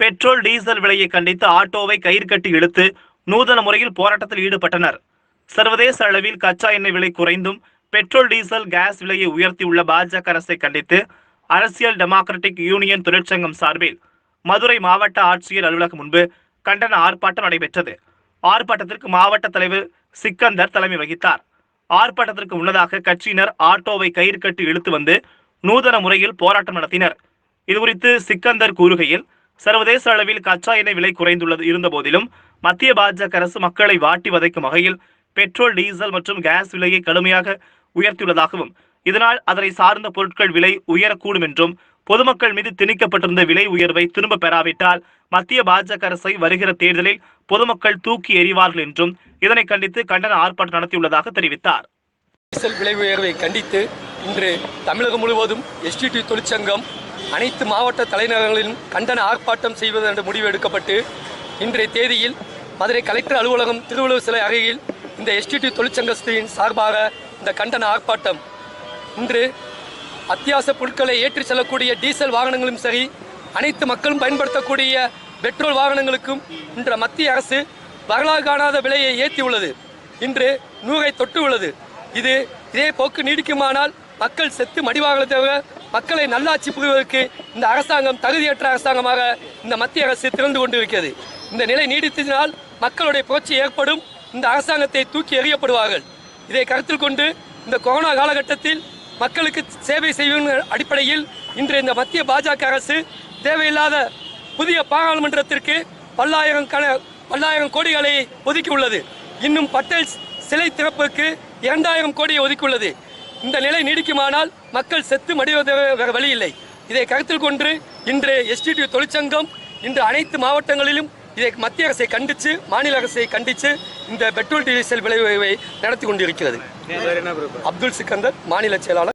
Petrol diesel விலையை கண்டித்து ஆட்டோவை கயிறு கட்டி இழுத்து நூதன முறையில் போராட்டத்தில் ஈடுபட்டனர். சர்வதேச அளவில் கச்சா எண்ணெய் விலை குறைந்தும் பெட்ரோல் டீசல் கேஸ் விலையை உயர்த்தியுள்ள பாஜக அரசை கண்டித்து அரசியல் டெமோக்ராட்டிக் யூனியன் தொழிற்சங்கம் சார்பில் மதுரை மாவட்ட ஆட்சியர் அலுவலகம் முன்பு கண்டன ஆர்ப்பாட்டம் நடைபெற்றது. ஆர்ப்பாட்டத்திற்கு மாவட்ட தலைவர் சிக்கந்தர் தலைமை வகித்தார். ஆர்ப்பாட்டத்திற்கு முன்னதாக கட்சியினர் ஆட்டோவை கயிறு கட்டி இழுத்து வந்து நூதன முறையில் போராட்டம் நடத்தினர். இதுகுறித்து சிக்கந்தர் கூறுகையில் சர்வதேச அளவில் கச்சா எண்ணெய் விலை குறைந்துள்ளது இருந்தபோதிலும் மத்திய பாஜக அரசு மக்களை வாட்டி வதைக்கும் வகையில் பெட்ரோல் டீசல் மற்றும் கேஸ் விலையை கடுமையாக உயர்த்தியுள்ளதாகவும் இதனால் அதனை சார்ந்த பொருட்கள் விலை உயரக்கூடும் என்றும் பொதுமக்கள் மீது திணிக்கப்பட்டிருந்த விலை உயர்வை திரும்ப பெறாவிட்டால் மத்திய பாஜக அரசை வருகிற தேர்தலில் பொதுமக்கள் தூக்கி எறிவார்கள் என்றும் இதனை கண்டித்து கண்டன ஆர்ப்பாட்டம் நடத்தியுள்ளதாக தெரிவித்தார். டீசல் விலை உயர்வை கண்டித்து இன்று தமிழகம் முழுவதும் எஸ்டிடி தொழிற்சங்கம் அனைத்து மாவட்ட தலைநகரங்களிலும் கண்டன ஆர்ப்பாட்டம் செய்வது என்ற முடிவு எடுக்கப்பட்டு இன்றைய தேதியில் மதுரை கலெக்டர் அலுவலகம் திருவள்ளுவர் சிலை அருகில் இந்த எஸ்டிடி தொழிற்சங்கத்தின் சார்பாக இந்த கண்டன ஆர்ப்பாட்டம். இன்று அத்தியாவசிய பொருட்களை ஏற்றிச் செல்லக்கூடிய டீசல் வாகனங்களும் சரி அனைத்து மக்களும் பயன்படுத்தக்கூடிய பெட்ரோல் வாகனங்களுக்கும் இன்று மத்திய அரசு வரலாறு காணாத விலையை ஏற்றி உள்ளது. இன்று நூறை தொட்டு உள்ளது. இது இதே போக்கு நீடிக்குமானால் மக்கள் செத்து மடிவாகலை தவிர மக்களை நல்லாட்சி புரிவதற்கு இந்த அரசாங்கம் தகுதியற்ற அரசாங்கமாக இந்த மத்திய அரசு திறந்து கொண்டிருக்கிறது. இந்த நிலை நீடித்ததினால் மக்களுடைய புரட்சி ஏற்படும் இந்த அரசாங்கத்தை தூக்கி எறியப்படுவார்கள். இதை கருத்தில் கொண்டு இந்த கொரோனா காலகட்டத்தில் மக்களுக்கு சேவை செய்யும் அடிப்படையில் இன்று இந்த மத்திய பாஜக அரசு தேவையில்லாத புதிய பாராளுமன்றத்திற்கு பல்லாயிரம் கண பல்லாயிரம் கோடிகளை ஒதுக்கியுள்ளது. இன்னும் பட்டேல் சிலை திறப்புக்கு இரண்டாயிரம் கோடியை ஒதுக்கியுள்ளது. இந்த நிலை நீடிக்குமானால் மக்கள் செத்து மடிவது வேறு வழி இல்லை. இதை கருத்தில் கொண்டு இன்று எஸ்டிடி தொழிற்சங்கம் இன்று அனைத்து மாவட்டங்களிலும் இதை மத்திய அரசை கண்டித்து மாநில அரசை கண்டித்து இந்த பெட்ரோல் டீசல் விலை நடத்தி கொண்டிருக்கிறது. அப்துல் சிக்கந்தர் மாநில செயலாளர்.